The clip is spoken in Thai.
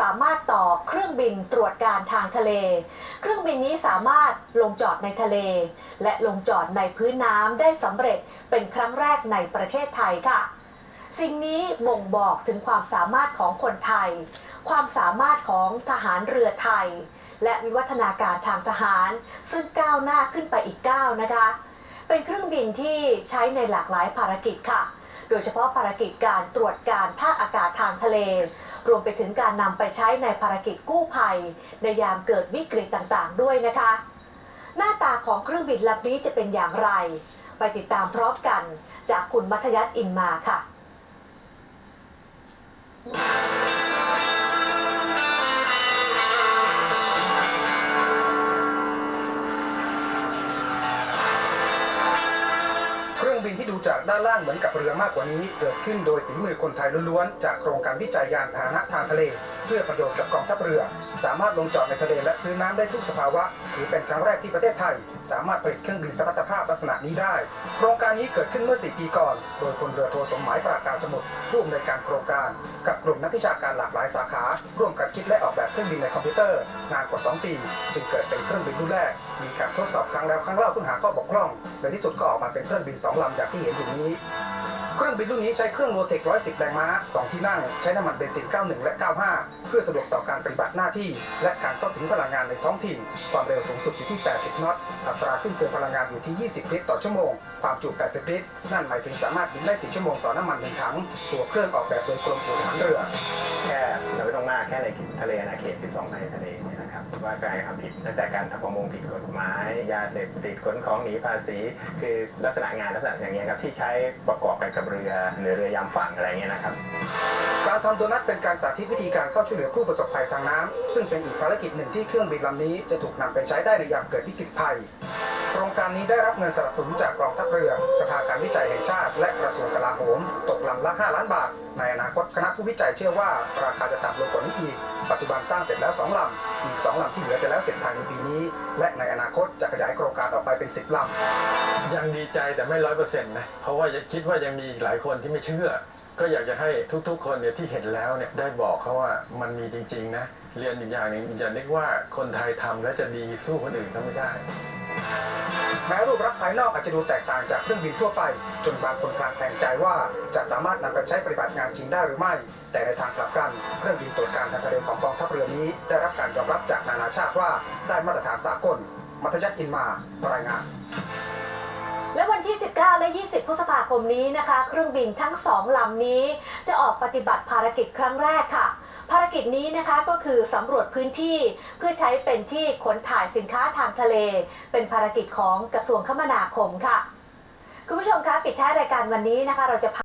สามารถต่อเครื่องบินตรวจการทางทะเล เครื่องบินนี้สามารถลงจอดในทะเล และลงจอดในพื้นน้ำได้สำเร็จเป็นครั้งแรกในประเทศไทยค่ะ สิ่งนี้บ่งบอกถึงความสามารถของคนไทย ความสามารถของทหารเรือไทย และวิวัฒนาการทางทหาร ซึ่งก้าวหน้าขึ้นไปอีกก้าวนะคะ เป็นเครื่องบินที่ใช้ในหลากหลายภารกิจค่ะ โดยเฉพาะภารกิจการตรวจการภาคอากาศทางทะเล รวมไปถึงการนำไปใช้ในภารกิจกู้ภัย ในยามเกิดวิกฤตต่างๆ ด้วยนะคะ หน้าตาของเครื่องบินลำนี้จะเป็นอย่างไร ไปติดตามพร้อมกัน จากคุณมัธยัตอินมาค่ะ รื่องบินที่ดูจากด้านล่างเหมือนกับเรือมากกว่านี้ เกิดขึ้นโดยฝีมือคนไทยล้วนๆ จากโครงการวิจัยยานพาหนะทางทะเล เพื่อประโยชน์กับกองทัพเรือ สามารถลงจอดในทะเลและพื้นน้ำได้ทุกสภาวะ ถือเป็นครั้งแรกที่ประเทศไทย สามารถผลิตเครื่องบินสมรรถภาพลักษณะนี้ได้ โครงการนี้เกิดขึ้นเมื่อ 4 ปีก่อน โดยพลเรือโทสมหมายปราการสมุทรผู้อำนวยการโครงการ กับกลุ่มนักวิชาการหลากหลายสาขา ร่วมกันคิดและออกแบบเครื่องบินในคอมพิวเตอร์นานกว่า 2 ปี จึงเกิดเป็นเครื่องบินรุ่นแรกมีการทดสอบครั้งแล้วครั้งเล่าเพื่อหาข้อบกพร่องในที่สุดก็ออกมาเป็นเครื่องบินสองลำอย่างที่เห็นอยู่นี้ เครื่องบินรุ่นนี้ใช้เครื่องโลเทค110แรงม้า2ที่นั่ง ใช้น้ำมันเบนซิน 91 และ 95 เพื่อสะดวกต่อการปฏิบัติหน้าที่ และการเข้าถึงพลังงานในท้องถิ่น ความเร็วสูงสุดอยู่ที่ 80 นอต อัตราสิ้นเปลืองพลังงานอยู่ที่ 20 ลิตรต่อชั่วโมง ความจุ 80 ลิตร นั่นหมายถึงสามารถบินได้ 4 ชั่วโมงต่อน้ำมันหนึ่งถัง ตัวเครื่องออกแบบโดยกรมอู่ทหารเรือ แค่เราไม่ต้องมากแค่ในทะเลอาณาเขต12ไมล์ทะเล นะครับว่าการทำผิดตั้งแต่การทำประมงผิดกฎหมายยาเสพติดขนของหนีภาษีคือลักษณะงานลักษณะอย่างเงี้ยครับที่ใช้ประกอบกันกับเรือหรือเรือยามฝั่งอะไรเงี้ยนะครับการทำโดนัทเป็นการสาธิตวิธีการเข้าช่วยเหลือผู้ประสบภัยทางน้ำซึ่งเป็นอีกภารกิจหนึ่งที่เครื่องบินลำนี้จะถูกนำไปใช้ได้ในยามเกิดวิกฤตภัย โครงการนี้ได้รับเงินสนับสนุนจากกองทัพเรือสภาการวิจัยแห่งชาติ และกระทรวงกลาโหม ตกลำละ 5 ล้านบาท ในอนาคตคณะผู้วิจัยเชื่อว่า ราคาจะต่ำลงกว่านี้อีก ปัจจุบันสร้างเสร็จแล้ว 2 ลำ อีก 2 ลำที่เหลือจะแล้วเสร็จภายในปีนี้ และในอนาคตจะขยายโครงการออกไปเป็น 10 ลำ ยังดีใจแต่ไม่ร้อยเปอร์เซ็นต์นะ เพราะว่ายังคิดว่ายังมีอีกหลายคนที่ไม่เชื่อ ก็อยากจะให้ทุกๆคนเนี่ยที่เห็นแล้วเนี่ยได้บอกเขาว่ามันมีจริงๆนะเรียนอีกอย่างหนึ่งอย่านึกว่าคนไทยทำแล้วจะดีสู้คนอื่นเขาไม่ได้ แม้รูปลักษณ์ภายนอกอาจจะดูแตกต่างจากเครื่องบินทั่วไป จนบางคนคลางแคลงใจว่าจะสามารถนำไปใช้ปฏิบัติงานจริงได้หรือไม่ แต่ในทางกลับกัน เครื่องบินตรวจการทางทะเลของกองทัพเรือนี้ ได้รับการยอมรับจากนานาชาติว่าได้มาตรฐานสากล มัธยัติอินมารายงาน 19 และ 20 พฤษภาคมนี้นะคะ เครื่องบินทั้งสองลำนี้ จะออกปฏิบัติภารกิจครั้งแรกค่ะ ภารกิจนี้นะคะก็คือสำรวจพื้นที่เพื่อใช้เป็นที่ขนถ่ายสินค้าทางทะเล เป็นภารกิจของกระทรวงคมนาคมค่ะ คุณผู้ชมคะปิดท้ายรายการวันนี้นะคะ เราจะพา